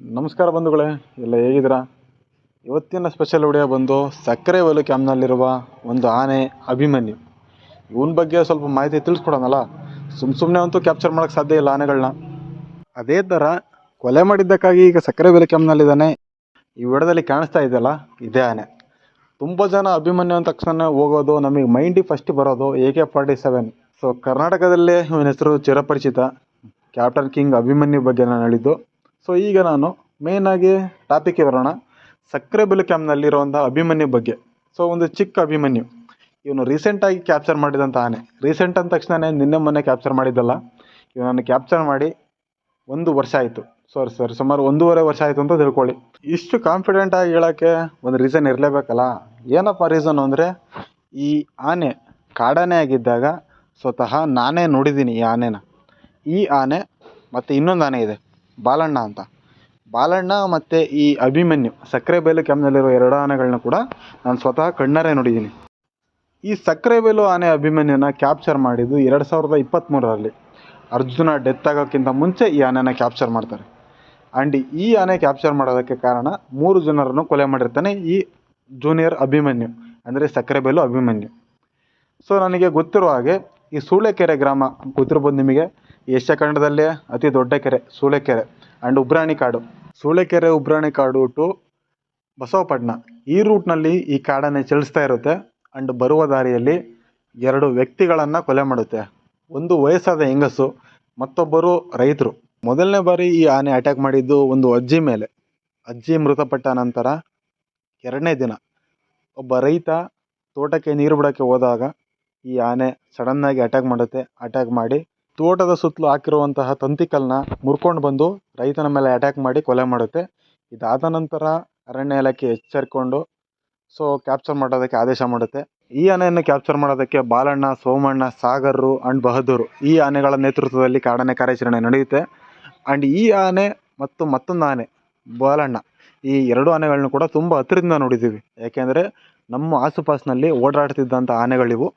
ನಮಸ್ಕಾರ ಬಂಧುಗಳೇ, ಎಲ್ಲ ಹೇಗಿದ್ದೀರಾ? ಇವತ್ತಿನ ಸ್ಪೆಷಲ್ ವಿಡಿಯೋ ಬಂದು ಸಕ್ಕರೆ ಹೊಲು ಕ್ಯಾಂಪ್ನಲ್ಲಿರುವ ಒಂದು ಆನೆ ಅಭಿಮನ್ಯು. ಇವನ ಬಗ್ಗೆ ಸ್ವಲ್ಪ ಮಾಹಿತಿ ತಿಳಿಸ್ಕೊಡೋಣಲ್ಲ? ಸುಮ್ಮ ಸುಮ್ಮನೆ ಅಂತೂ ಕ್ಯಾಪ್ಚರ್ ಮಾಡೋಕ್ಕೆ ಸಾಧ್ಯ ಇಲ್ಲ ಆನೆಗಳನ್ನ ಅದೇ ಥರ ಕೊಲೆ ಮಾಡಿದ್ದಕ್ಕಾಗಿ ಈಗ ಸಕ್ಕರೆ ಬೆಲೆ ಕ್ಯಾಂಪ್ನಲ್ಲಿದ್ದಾನೆ ಈ ವಿಡದಲ್ಲಿ ಕಾಣಿಸ್ತಾ ಇದೆಯಲ್ಲ, ಇದೇ ಆನೆ. ತುಂಬ ಜನ ಅಭಿಮನ್ಯು ಅಂದ ತಕ್ಷಣ ಹೋಗೋದು, ನಮಗೆ ಮೈಂಡಿಗೆ ಫಸ್ಟ್ ಬರೋದು A K forty seven so ಕರ್ನಾಟಕದಲ್ಲೇ ಇವನ ಹೆಸರು ಚಿರಪರಿಚಿತ. ಕ್ಯಾಪ್ಟನ್ ಕಿಂಗ್ ಅಭಿಮನ್ಯು ಬಗ್ಗೆ ನಾನು ಹೇಳಿದ್ದು. ಸೊ ಈಗ ನಾನು ಮೇಯ್ನಾಗಿ ಟಾಪಿಕ್ಗೆ ಬರೋಣ. ಸಕ್ಕರೆ ಬೆಲೆ ಕ್ಯಾಂಪ್ನಲ್ಲಿರುವಂಥ ಅಭಿಮನ್ಯು ಬಗ್ಗೆ. ಸೊ ಒಂದು ಚಿಕ್ಕ ಅಭಿಮನ್ಯು. ಇವನು ರೀಸೆಂಟಾಗಿ ಕ್ಯಾಪ್ಚರ್ ಮಾಡಿದಂಥ ಆನೆ. ರೀಸೆಂಟ್ ಅಂದ ತಕ್ಷಣನೇ ನಿನ್ನೆ ಮೊನ್ನೆ ಕ್ಯಾಪ್ಚರ್ ಮಾಡಿದ್ದಲ್ಲ. ಇವನನ್ನು ಕ್ಯಾಪ್ಚರ್ ಮಾಡಿ ಒಂದು ವರ್ಷ ಆಯಿತು. ಸಾರಿ ಸರ್, ಸುಮಾರು ಒಂದೂವರೆ ವರ್ಷ ಆಯಿತು ಅಂತ ತಿಳ್ಕೊಳ್ಳಿ. ಇಷ್ಟು ಕಾನ್ಫಿಡೆಂಟಾಗಿ ಹೇಳೋಕ್ಕೆ ಒಂದು ರೀಸನ್ ಇರಲೇಬೇಕಲ್ಲ? ಏನಪ್ಪ ರೀಸನ್ ಅಂದರೆ ಈ ಆನೆ ಕಾಡಾನೆ ಆಗಿದ್ದಾಗ ಸ್ವತಃ ನಾನೇ ನೋಡಿದ್ದೀನಿ ಈ ಆನೆನ. ಈ ಆನೆ ಮತ್ತು ಇನ್ನೊಂದು ಆನೆ ಇದೆ. ಬಾಲಣ್ಣ ಅಂತ. ಬಾಲಣ್ಣ ಮತ್ತು ಈ ಅಭಿಮನ್ಯು ಸಕ್ಕರೆ ಬೇಲು ಕ್ಯಾಂಪ್ನಲ್ಲಿರೋ ಎರಡು ಆನೆಗಳನ್ನ ಕೂಡ ನಾನು ಸ್ವತಃ ಕಣ್ಣಾರೆ ನೋಡಿದ್ದೀನಿ. ಈ ಸಕ್ಕರೆಬೈಲು ಆನೆ ಅಭಿಮನ್ಯುನ ಕ್ಯಾಪ್ಚರ್ ಮಾಡಿದ್ದು ಎರಡು ಸಾವಿರದ ಇಪ್ಪತ್ತ್ಮೂರರಲ್ಲಿ ಅರ್ಜುನ ಡೆತ್ ಆಗೋಕ್ಕಿಂತ ಮುಂಚೆ ಈ ಆನೆನ ಕ್ಯಾಪ್ಚರ್ ಮಾಡ್ತಾರೆ. ಆ್ಯಂಡ್ ಈ ಆನೆ ಕ್ಯಾಪ್ಚರ್ ಮಾಡೋದಕ್ಕೆ ಕಾರಣ ಮೂರು ಜನರನ್ನು ಕೊಲೆ ಮಾಡಿರ್ತಾನೆ ಈ ಜೂನಿಯರ್ ಅಭಿಮನ್ಯು, ಅಂದರೆ ಸಕ್ಕರೆಬೈಲು ಅಭಿಮನ್ಯು. ಸೊ ನನಗೆ ಗೊತ್ತಿರೋ ಹಾಗೆ ಈ ಸೂಳೆಕೆರೆ ಗ್ರಾಮ ಗೊತ್ತಿರ್ಬೋದು ನಿಮಗೆ. ಏಷ್ಯಾ ಖಂಡದಲ್ಲೇ ಅತಿ ದೊಡ್ಡ ಕೆರೆ ಸೂಳೆಕೆರೆ ಆ್ಯಂಡ್ ಉಬ್ರಾಣಿ ಕಾಡು. ಸೂಳೆಕೆರೆ ಉಬ್ರಾಣಿ ಕಾಡು ಟು ಬಸವಪಟ್ಟಣ ಈ ರೂಟ್ನಲ್ಲಿ ಈ ಕಾಡನ್ನು ಚಲಿಸ್ತಾ ಇರುತ್ತೆ ಆ್ಯಂಡ್ ಬರುವ ದಾರಿಯಲ್ಲಿ ಎರಡು ವ್ಯಕ್ತಿಗಳನ್ನು ಕೊಲೆ ಮಾಡುತ್ತೆ. ಒಂದು ವಯಸ್ಸಾದ ಹೆಂಗಸು, ಮತ್ತೊಬ್ಬರು ರೈತರು. ಮೊದಲನೇ ಬಾರಿ ಈ ಆನೆ ಅಟ್ಯಾಕ್ ಮಾಡಿದ್ದು ಒಂದು ಅಜ್ಜಿ ಮೇಲೆ. ಅಜ್ಜಿ ಮೃತಪಟ್ಟ ನಂತರ ಎರಡನೇ ದಿನ. ಒಬ್ಬ ರೈತ ತೋಟಕ್ಕೆ ನೀರು ಬಿಡೋಕ್ಕೆ ಹೋದಾಗ ಈ ಆನೆ ಸಡನ್ನಾಗಿ ಅಟ್ಯಾಕ್ ಮಾಡುತ್ತೆ. ಅಟ್ಯಾಕ್ ಮಾಡಿ ತೋಟದ ಸುತ್ತಲೂ ಹಾಕಿರುವಂತಹ ತಂತಿಕಲ್ಲನ್ನ ಮುರ್ಕೊಂಡು ಬಂದು ರೈತನ ಮೇಲೆ ಅಟ್ಯಾಕ್ ಮಾಡಿ ಕೊಲೆ ಮಾಡುತ್ತೆ. ಇದಾದ ನಂತರ ಅರಣ್ಯ ಇಲಾಖೆ ಎಚ್ಚರಿಕೊಂಡು ಸೊ ಕ್ಯಾಪ್ಚರ್ ಮಾಡೋದಕ್ಕೆ ಆದೇಶ ಮಾಡುತ್ತೆ. ಈ ಆನೆಯನ್ನು ಕ್ಯಾಪ್ಚರ್ ಮಾಡೋದಕ್ಕೆ ಬಾಲಣ್ಣ, ಸೋಮಣ್ಣ, ಸಾಗರ್ರು ಆ್ಯಂಡ್ ಬಹದ್ದೂರು ಈ ಆನೆಗಳ ನೇತೃತ್ವದಲ್ಲಿ ಕಾಡಾನೆ ಕಾರ್ಯಾಚರಣೆ ನಡೆಯುತ್ತೆ. ಆ್ಯಂಡ್ ಈ ಆನೆ ಮತ್ತು ಮತ್ತೊಂದು ಆನೆ, ಬಾಲಣ್ಣ, ಈ ಎರಡು ಆನೆಗಳನ್ನು ಕೂಡ ತುಂಬ ಹತ್ತಿರದಿಂದ ನೋಡಿದ್ದೀವಿ. ಯಾಕೆಂದರೆ ನಮ್ಮ ಆಸುಪಾಸಿನಲ್ಲಿ ಓಡಾಡ್ತಿದ್ದಂಥ ಆನೆಗಳಿವು.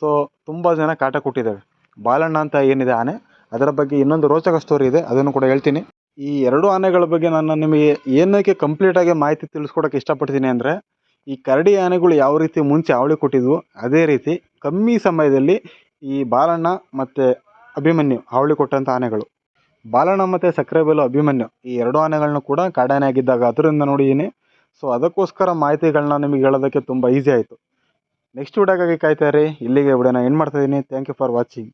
ಸೊ ತುಂಬ ಜನ ಕಾಟ ಕೊಟ್ಟಿದ್ದಾವೆ. ಬಾಲಣ್ಣ ಅಂತ ಏನಿದೆ ಆನೆ, ಅದರ ಬಗ್ಗೆ ಇನ್ನೊಂದು ರೋಚಕ ಸ್ಟೋರಿ ಇದೆ, ಅದನ್ನು ಕೂಡ ಹೇಳ್ತೀನಿ. ಈ ಎರಡು ಆನೆಗಳ ಬಗ್ಗೆ ನಾನು ನಿಮಗೆ ಏನಕ್ಕೆ ಕಂಪ್ಲೀಟಾಗಿ ಮಾಹಿತಿ ತಿಳಿಸ್ಕೊಡೋಕೆ ಇಷ್ಟಪಡ್ತೀನಿ ಅಂದರೆ, ಈ ಕರಡಿ ಆನೆಗಳು ಯಾವ ರೀತಿ ಮುಂಚೆ ಅವಳಿ ಕೊಟ್ಟಿದ್ವು, ಅದೇ ರೀತಿ ಕಮ್ಮಿ ಸಮಯದಲ್ಲಿ ಈ ಬಾಲಣ್ಣ ಮತ್ತು ಅಭಿಮನ್ಯು ಹಾವಳಿ ಕೊಟ್ಟಂಥ ಆನೆಗಳು. ಬಾಲಣ್ಣ ಮತ್ತು ಸಕ್ರೆಬೆಲು ಅಭಿಮನ್ಯು ಈ ಎರಡು ಆನೆಗಳನ್ನ ಕೂಡ ಕಾಡಾನೆ ಆಗಿದ್ದಾಗ ಅದರಿಂದ ನೋಡಿದ್ದೀನಿ ಸೊ ಅದಕ್ಕೋಸ್ಕರ ಮಾಹಿತಿಗಳನ್ನ ನಿಮಗೆ ಹೇಳೋದಕ್ಕೆ ತುಂಬ ಈಸಿ ಆಯಿತು. ನೆಕ್ಸ್ಟ್ ವಿಡಿಯೋಗಾಗಿ ಕಾಯ್ತಾ ಇರಿ, ಇಲ್ಲಿಗೆ ವಿಡಿಯೋನ ಏನು ಮಾಡ್ತಾಯಿದ್ದೀನಿ ಥ್ಯಾಂಕ್ ಯು ಫಾರ್ ವಾಚಿಂಗ್